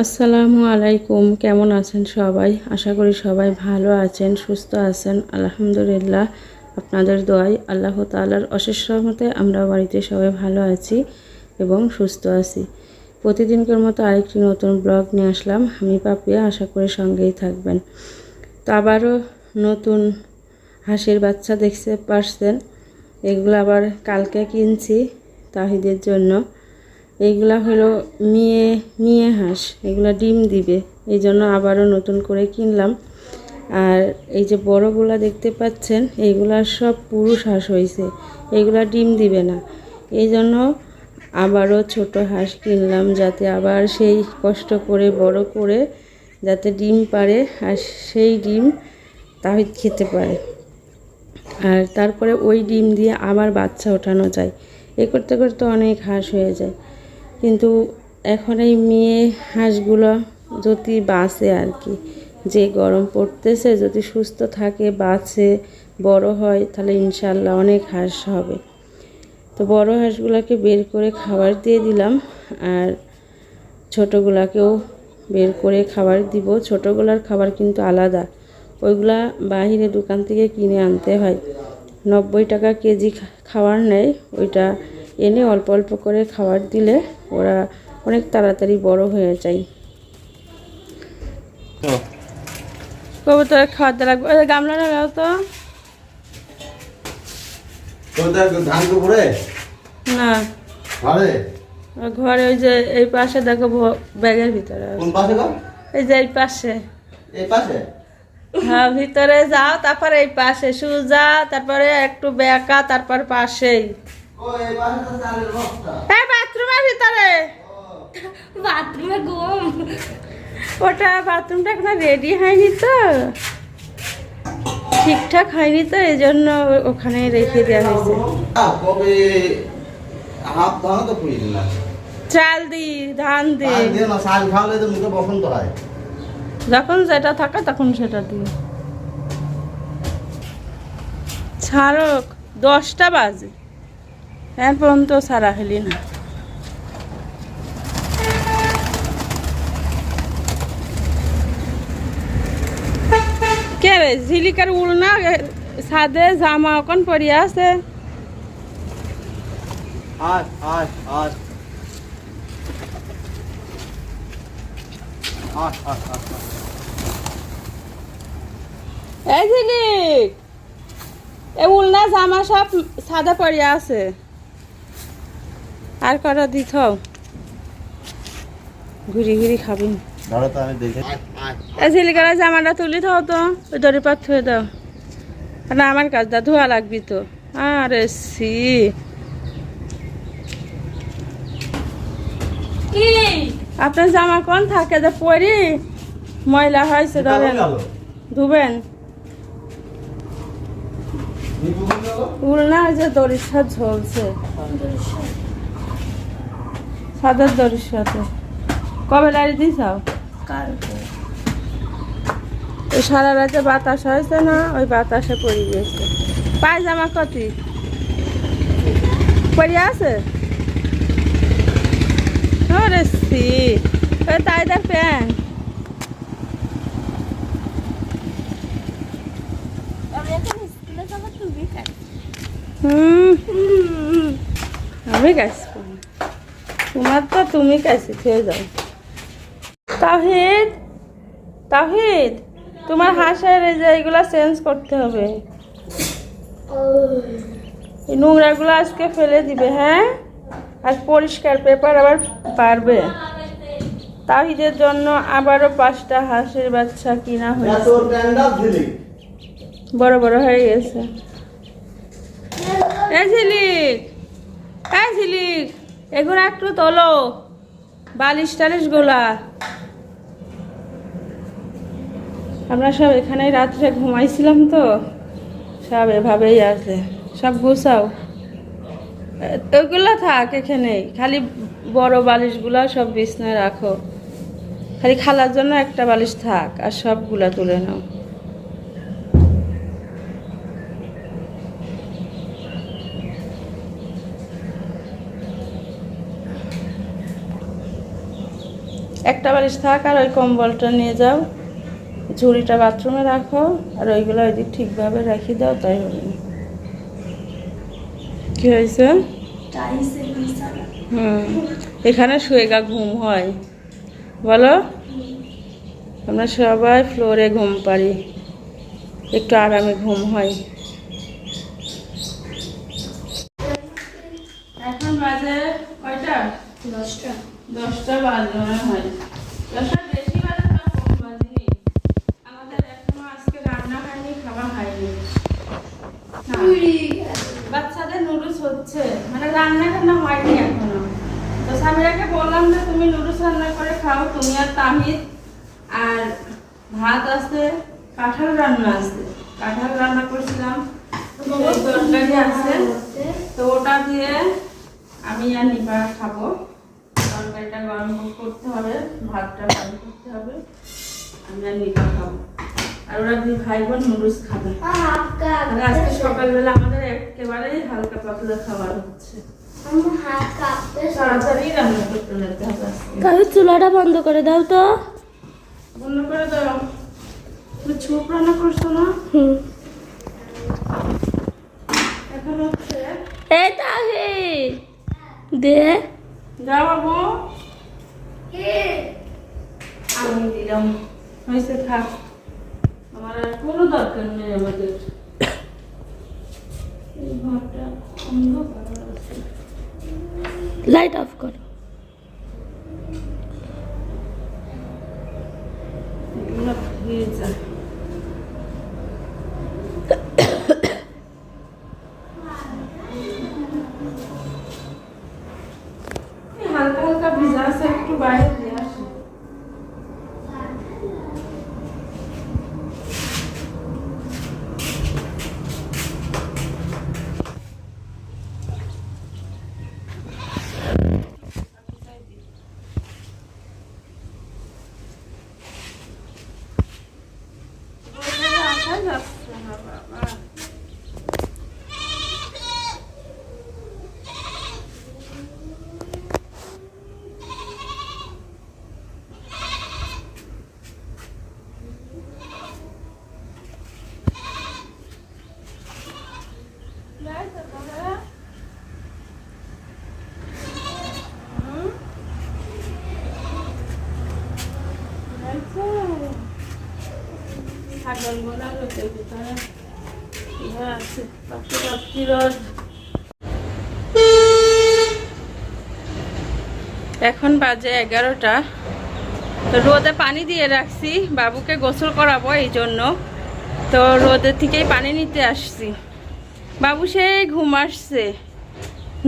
আসসালামু আলাইকুম, কেমন আছেন সবাই? আশা করি সবাই ভালো আছেন, সুস্থ আছেন। আলহামদুলিল্লাহ, আপনাদের দোয়াই আল্লাহ তাআলার অশেষ রহমতে আমরা বাড়িতে সবাই ভালো আছি এবং সুস্থ আছি। প্রতিদিনকার মতো আরেকটি নতুন ব্লগ নিয়ে আসলাম। আমি পাপিয়া, আশা করি সঙ্গেই থাকবেন। তো আবারও নতুন হাঁসের বাচ্চা দেখতে পারছেন। এগুলো আবার কালকে কিনছি তাহিদের জন্য। এইগুলা হলো মেয়ে মেয়ে হাঁস, এগুলা ডিম দিবে। এই জন্য আবারও নতুন করে কিনলাম। আর এই যে বড়গুলা দেখতে পাচ্ছেন, এইগুলা সব পুরুষ হাঁস হয়েছে এইগুলা ডিম দিবে না। এই জন্য আবারও ছোট হাঁস কিনলাম যাতে আবার সেই কষ্ট করে, বড় করে যাতে ডিম পারে আর সেই ডিম তাহিদ খেতে পারে। আর তারপরে ওই ডিম দিয়ে আবার বাচ্চা ওঠানো যায়। এ করতে করতে অনেক হাঁস হয়ে যায়। কিন্তু এখন এই মেয়ে হাঁসগুলো যদি বাঁচে আর কি, যে গরম পড়তেছে, যদি সুস্থ থাকে, বাঁচে, বড় হয়, তাহলে ইনশাল্লাহ অনেক হাঁস হবে। তো বড় হাঁসগুলোকে বের করে খাবার দিয়ে দিলাম, আর ছোটোগুলাকেও বের করে খাবার দিব। ছোটোগুলার খাবার কিন্তু আলাদা, ওইগুলা বাহিরে দোকান থেকে কিনে আনতে হয়। নব্বই টাকা কেজি খা- খাবার নেয়, ওইটা এনে অল্প অল্প করে খাবার দিলে ওরা অনেক তাড়াতাড়ি বড় হয়ে যায়। কবুতর খাওয়াতে লাগবে গামলা লাগাও তো। না। ঘরে? ওই ঘরে ওই যে এই পাশে দেখো ব্যাগের ভিতরে কোন পাশে গো? এই যে এই পাশে। এই পাশে? হ্যাঁ ভিতরে যাও তারপরে এই পাশে। সুজা তারপরে একটু বেঁকা তারপর পাশেই। বাথরুমের ভিতরে বাথরুমে ঘুম। ওটা বাথরুমটা এখন রেডি হয়নি তো। ঠিকঠাক হয়নি তো এই জন্য ওখানে রেখে দেওয়া হয়েছে। চাল দি ধান দি। খাওয়ালে তো মুখে বসন্ত হয়। যখন যেটা থাকে তখন সেটা দিই ছাড়ক দশটা বাজে। হ্যাঁ পর্যন্ত সারা হলি না। কে রে ঝিলিকার উড়না সাদে জামা অকন পরিয়া আছে। এই ঝিলিক এ উলনা জামা সব সাদা পরিয়া আছে। আর কটা দিত ঘুরি ঘুরি খাবি। জামাটা তুলি থাও তো ওই দড়ি পাত থুয়ে দাও। না আমার কাজটা ধোয়া লাগবি তো। আরে সি কি? আপনার জামা কোন থাকে যে পরি? ময়লা হয়েছে ধরেন। ধুবেন। গেল যে দড়ির সাথে ঝলছে। সাদার দড়ির সাথে। কবে লাড়ি দিছাও? কালকে। ওই সারা রাতে বাতাস হয়েছে না? ওই বাতাসে পড়ে গেছে। পায়জামা কতি পড়ে আছে? ওই তাইদার প্যান্ট। হুম। আমি গাইছি তোমার তো তুমি গাইছি খেয়ে যাও। তাহিদ তাহিদ তোমার হাঁসের এই যে এইগুলা চেঞ্জ করতে হবে। নোংরাগুলো আজকে ফেলে দিবে হ্যাঁ? আর পরিষ্কার পেপার আবার পারবে। তাহিদের জন্য আবারও পাঁচটা হাঁসের বাচ্চা কিনা হয়েছে। বড় বড় হয়ে গেছে। এই ঝিলিক এই ঝিলিক। এগুলো একটু তোলো। বালিশ টালিশ গোলা। আমরা সব এখানে রাত্রে ঘুমাইছিলাম তো, সব এভাবেই আছে। সব গুছাও। ওগুলো থাক এখানেই। খালি বড় বালিশগুলা সব বিছনায় রাখো। খালি খালার জন্য একটা বালিশ থাক, আর সবগুলা তুলে নাও। একটা বালিশ থাক আর ওই কম্বলটা নিয়ে যাও। ঝুড়িটা বাথরুমে রাখো আর ওইগুলো ওইদিক ঠিকভাবে রাখি দাও, তাই হবে। কি হয়েছে? হুম, এখানে শুয়ে গা ঘুম হয়। বলো? আমরা সবাই ফ্লোরে ঘুম পারি। একটু আরামে ঘুম হয়। এখন বাজে কয়টা? দশটা। দশটা বাজে মনে হয়। দশটা বেশি বাজে না কম বাজেনি আমাদের এখনও আজকে রান্না হয়নি খাওয়া হয়নি। বাচ্চাদের নুডলস হচ্ছে। মানে রান্না টান্না হয়নি এখনও। তো সামিরাকে বললাম যে তুমি নুডলস রান্না করে খাও। তুমি আর তাহিদ আর ভাত আছে কাঁঠাল রান্না আছে। কাঁঠাল রান্না করছিলাম। তরকারি আছে। তো ওটা দিয়ে আমি আর নিপা খাব। তরকারিটা গরম করতে হবে ভাতটা পানি করতে হবে। আমি আর নিপা খাব। আর ওরা দুই ভাই বোন নুডলস খাবে। আজকে সকালবেলা আমাদের একেবারেই হালকা পাতলা খাবার হচ্ছে। চুলাটা বন্ধ করে দাও তো। বন্ধ করে দাও। তুমি ছুপ রান্না করছ না? হুম। এখন হচ্ছে এই তাহি দে। যাও বাবু। আমি দিলাম। হয়েছে থাক। আমার আর কোনো দরকার নেই আমাদের। ঘরটা অন্ধকার আছে। লাইট অফ করো। এগুলো ধুয়ে যায় এই হালকা হালকা ভিজা আছে একটু বাইরে দিয়ে আসি আসা যাচ্ছে না বাবা এখন বাজে এগারোটা। তো রোদে পানি দিয়ে রাখছি, বাবুকে গোসল করাবো এই জন্য। তো রোদের থেকেই পানি নিতে আসছি। বাবু সেই ঘুম আসছে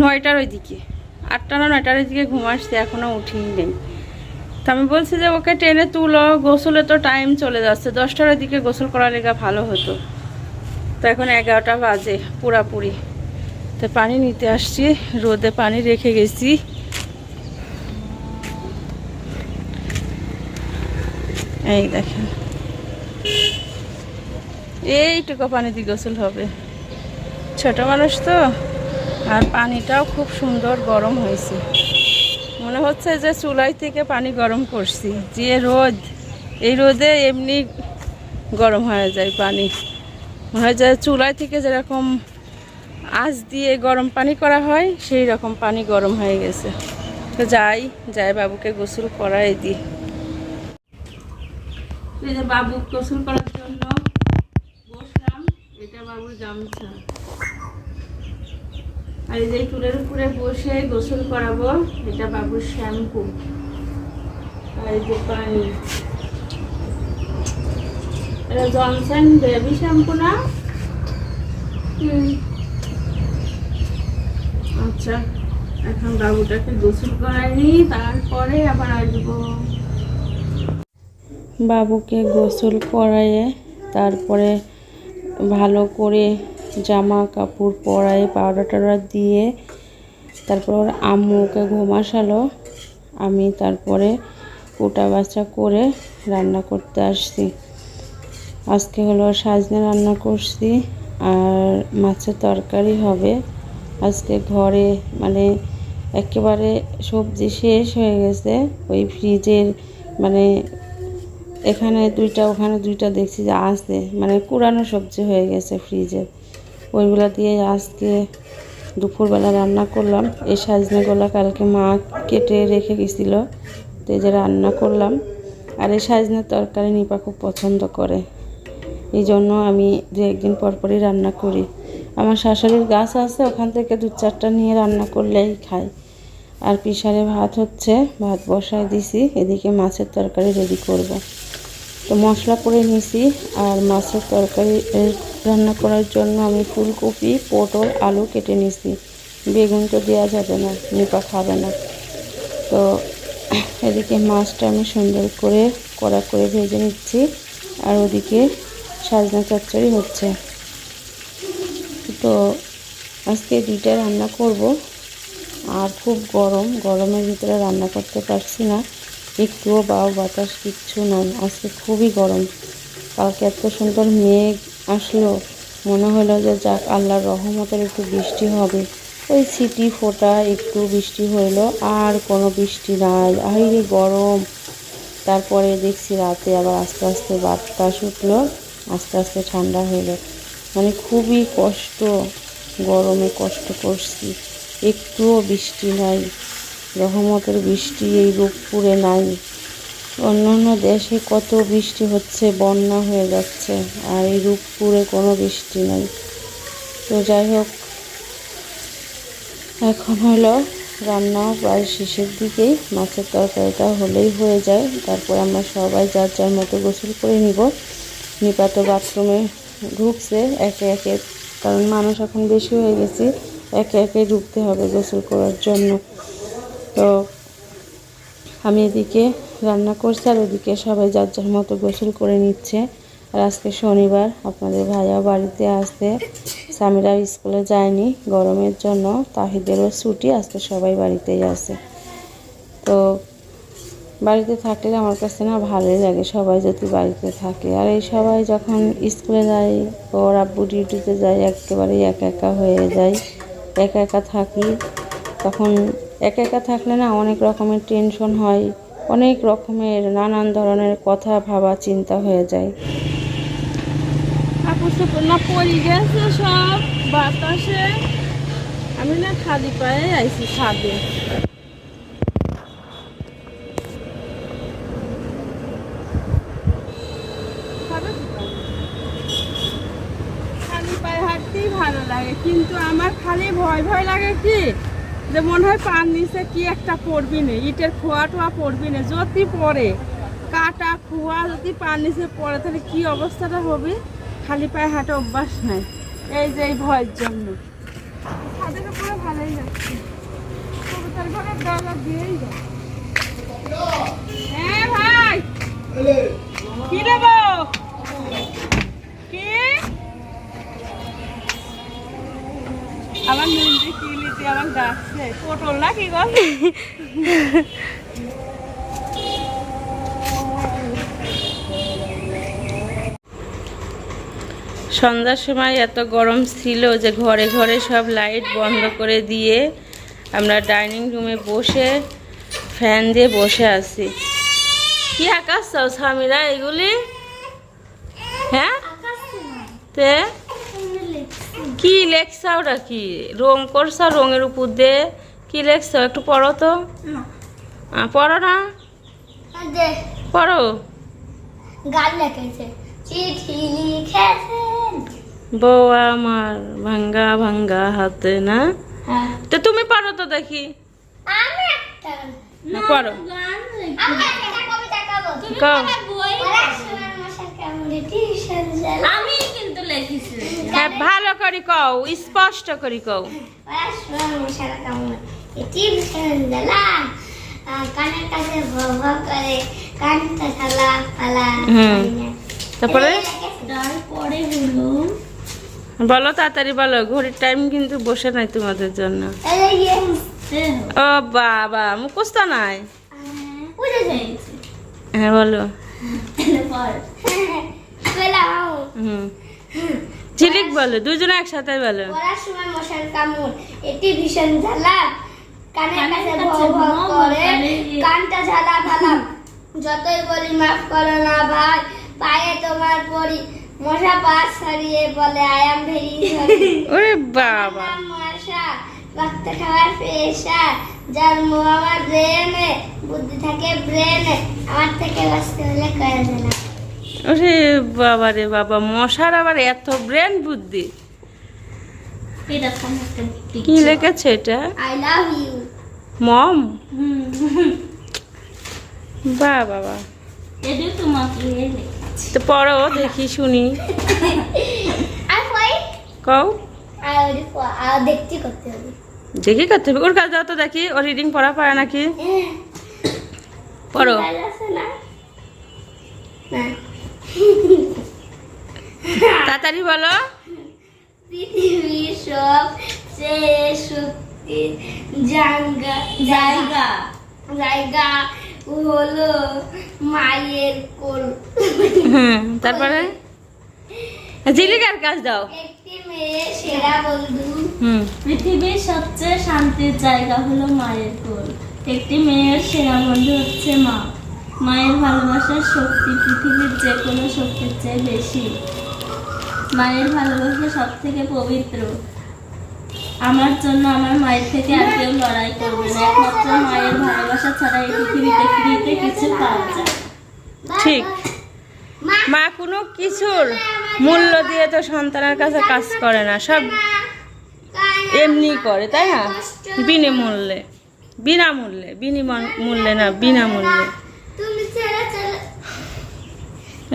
নয়টার ওই দিকে আটটা না নয়টার ওই দিকে ঘুম আসছে এখনও উঠিনি নেই। তো আমি বলছি যে, ওকে টেনে তুলো, গোসলে তো টাইম চলে যাচ্ছে। দশটার দিকে গোসল করা লেগা ভালো হতো। তো এখন এগারোটা বাজে, পুরাপুরি। তো পানি নিতে আসছি, রোদে পানি রেখে গেছি। এই দেখেন। এইটুকু পানি দিয়ে গোসল হবে। ছোট মানুষ তো, আর পানিটাও খুব সুন্দর গরম হয়েছে। মনে হচ্ছে যে চুলাই থেকে পানি গরম করছি। যে রোদ, এই রোদে এমনি গরম হয়ে যায় পানি। মনে হয় যে চুলাই থেকে যেরকম আঁচ দিয়ে গরম পানি করা হয়, সেই রকম পানি গরম হয়ে গেছে। তো যাই যাই বাবুকে গোসল করাই দিই। বাবু গোসল করার জন্য বসলাম, এটা বাবুর গামছা। আর এই যে টুলের উপরে বসে গোসল করাবো এটা বাবুর শ্যাম্পু। আর এই যে পানি। এটা জনসন বেবি শ্যাম্পু না? হুম। আচ্ছা এখন বাবুটাকে গোসল করাইনি তারপরে আবার আসব। বাবুকে গোসল করাইয়ে তারপরে ভালো করে জামা কাপড় পরায়ে পাউডার টাউডার দিয়ে তারপর ওর আম্মু ওকে ঘুমাসালো আমি তারপরে কুটা বাচ্চা করে রান্না করতে আসছি। আজকে হলো সাজনে রান্না করছি আর মাছের তরকারি হবে। আজকে ঘরে মানে একেবারে সবজি শেষ হয়ে গেছে। ওই ফ্রিজের মানে এখানে দুইটা, ওখানে দুইটা দেখছি যে আছে মানে পুরানো সবজি হয়ে গেছে ফ্রিজে। ওইগুলো দিয়ে আজকে দুপুরবেলা রান্না করলাম। এই সাজনেগুলো কালকে মা কেটে রেখে গেছিল, তো এই যে রান্না করলাম। আর এই সাজনের তরকারি নিপা খুব পছন্দ করে। এই জন্য আমি দু একদিন পর পরই রান্না করি। আমার শাশুড়ির গাছ আছে, ওখান থেকে দু চারটা নিয়ে রান্না করলেই খাই আর পিসারে ভাত হচ্ছে, ভাত বসায় দিছি, এদিকে মাছের তরকারি রেডি করব। তো মশলা করে নিছি আর মাছের তরকারি রান্না করার জন্য আমি ফুলকপি, পটল, আলু কেটে নিছি বেগুন তো দেওয়া যাবে না নিপা খাবে না। তো এদিকে মাছটা আমি সুন্দর করে কড়া করে ভেজে নিচ্ছি আর ওদিকে সাজনা চচ্চড়ি হচ্ছে। তো আজকে দুইটা রান্না করব। আর খুব গরম, গরমের ভিতরে রান্না করতে পারছি না। একটুও বাউ বাতাস কিচ্ছু নয়। আজকে খুবই গরম। কালকে এত সুন্দর মেঘ আসলো। মনে হলো যে যাক, আল্লাহর রহমতের একটু বৃষ্টি হবে। ওই সিটি ফোটা একটু বৃষ্টি হইল, আর কোনো বৃষ্টি নাই। আরে গরম। তারপরে দেখছি রাতে আবার আস্তে আস্তে বাতাস উঠল, আস্তে আস্তে ঠান্ডা হইল। মানে খুবই কষ্ট, গরমে কষ্ট করছি। একটুও বৃষ্টি নাই। রহমতের বৃষ্টি এই রূপপুরে নাই। অন্য অন্য দেশে কত বৃষ্টি হচ্ছে, বন্যা হয়ে যাচ্ছে, আর এই রূপপুরে কোনো বৃষ্টি নাই। তো যাই হোক, এখন হলো রান্না প্রায় শেষের দিকেই, মাছের তরকারিটা হলেই হয়ে যায়। তারপর আমরা সবাই যার যার মতো গোসল করে নিব। নিপাত বাথরুমে ঢুকছে, একে একে, কারণ মানুষ এখন বেশি হয়ে গেছে, একে একে ঢুকতে হবে গোসল করার জন্য। তো আমি এদিকে রান্না করছি আর ওদিকে সবাই যার যার মতো গোসল করে নিচ্ছে। আর আজকে শনিবার, আপনাদের ভাইয়া বাড়িতে আসতে সামিরা স্কুলে যায়নি গরমের জন্য, তাহিদেরও ছুটি, আজকে সবাই বাড়িতেই আছে। তো বাড়িতে থাকলে আমার কাছে না ভালোই লাগে সবাই যদি বাড়িতে থাকে। আর এই সবাই যখন স্কুলে যায়, ওর আব্বু ডিউটিতে যায়, একেবারেই একা একা হয়ে যায়। একা একা থাকি, তখন একা একা থাকলে না অনেক রকমের টেনশন হয়, অনেক রকমের নানান ধরনের কথা ভাবা চিন্তা হয়ে যায়। না পরি গেছে সব, বাতাসে। আমি না খালি পায়ে আইছি ছাদে। খালি পায়ে হাঁটতেই ভালো লাগে, কিন্তু আমার খালি ভয় ভয় লাগে কি? যে মনে হয় পান নিচে কি একটা পড়বি না? ইটের খোয়া টোয়া পড়বি না? যদি পড়ে কাটা খোয়া যদি পান নিচে পড়ে তাহলে কি অবস্থাটা হবে? খালি পায়ে হাঁটা অভ্যাস নাই। এই যে এই ভয়ের জন্য। উপরে ভালোই যাচ্ছে। কবুতর ঘরের দরজা দিয়েই যায় হ্যাঁ ভাই! কি দেব কি আমার মেহেন্দি কিলিতে আমার ডাকছে পটল না কি গো? সন্ধ্যার সময় এত গরম ছিল যে ঘরে ঘরে সব লাইট বন্ধ করে দিয়ে আমরা ডাইনিং রুমে বসে ফ্যান দিয়ে বসে আছি। কি আকাশ চাও স্বামীরা এগুলি? হ্যাঁ? তে? কি লেখছা ওটা কি? রং করছা রঙের উপর দিয়ে। কি লেখছো? একটু পড়ো তো। পড়ো না। পড়ো। গান লেখেছে চিঠি লিখেছেন। বউ আমার ভাঙ্গা ভাঙ্গা হাতে না? হ্যাঁ। তো তুমি পারো তো দেখি। আমি একটা না, পড়ো। আমি হ্যাঁ ভালো করে কও স্পষ্ট করে কও। কানের কাছে করে কানটা থালা ফালা তারপরে? তারপরে হলো বলো তাড়াতাড়ি বলো ঘড়ির টাইম কিন্তু বসে নাই তোমাদের জন্য। ও বাবা মুখস্থ নাই? হ্যাঁ বলো। হুম। ঝিলিক বলো দুজনে একসাথে বলো। পড়ার সময় মশার কামড় এটি ভীষণ জ্বালা। কানের কাছে করে কানটা ঝালা যতই বলি মাফ করো না ভাই পায়ে তোমার পড়ি মশা পাশ ছাড়িয়ে বলে আই এম ভেরি সরি ওরে বাবা। মশা রক্ত খাওয়ার পেশা যার আমার ব্রেনে বুদ্ধি থাকে ব্রেনে আমার থেকে বাঁচতে হলে দিলাম ওরে বাবা রে বাবা মশার আবার এত ব্রেন বুদ্ধি। কি লেগেছে এটা? I love you mom? বা বাবা তো পড়ো দেখি শুনি। কও। দেখি করতে হবে। ওর কাছে দাও তো দেখি। ও রিডিং পড়া পারে নাকি? পড়ো। আছে না? না। তাড়াতাড়ি বলো। পৃথিবীর সব চেয়ে জায়গা জায়গা জায়গা হলো মায়ের কোল। তারপরে? জিলিকার কাজ দাও। একটি মেয়ে সেরা বন্ধু। পৃথিবীর সবচেয়ে শান্তির জায়গা হলো মায়ের কোল। একটি মেয়ের সেরা বন্ধু হচ্ছে মা। মায়ের ভালোবাসার শক্তি পৃথিবীর যে কোনো শক্তির চেয়ে বেশি। মায়ের ভালোবাসা সব থেকে পবিত্র। আমার জন্য আমার মায়ের থেকে আর কেউ লড়াই করবে না। একমাত্র মায়ের ভালোবাসা ছাড়া এই পৃথিবীতে ফ্রিতে কিছু পাওয়া যায় ঠিক। মা, কোনো কিছুর মূল্য দিয়ে তো সন্তানের কাছে কাজ করে না। সব এমনি করে, তাই না? বিনামূল্যে। বিনামূল্যে বিনিময় মূল্যে না, বিনামূল্যে।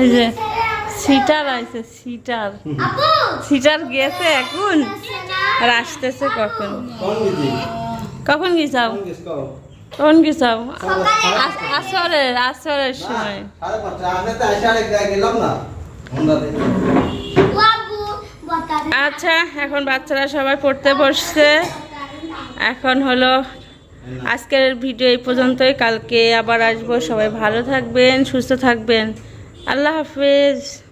এই যে, সিটার আছে সিটার। সিটার গেছে এখন? আর আসতেছে কখন? কখন গেছাও কখন গেছাও আসরের আসরের সময়। আচ্ছা এখন বাচ্চারা সবাই পড়তে বসছে। এখন হলো আজকের ভিডিও এই পর্যন্তই। কালকে আবার আসব। সবাই ভালো থাকবেন, সুস্থ থাকবেন। আল্লাহ হাফেজ।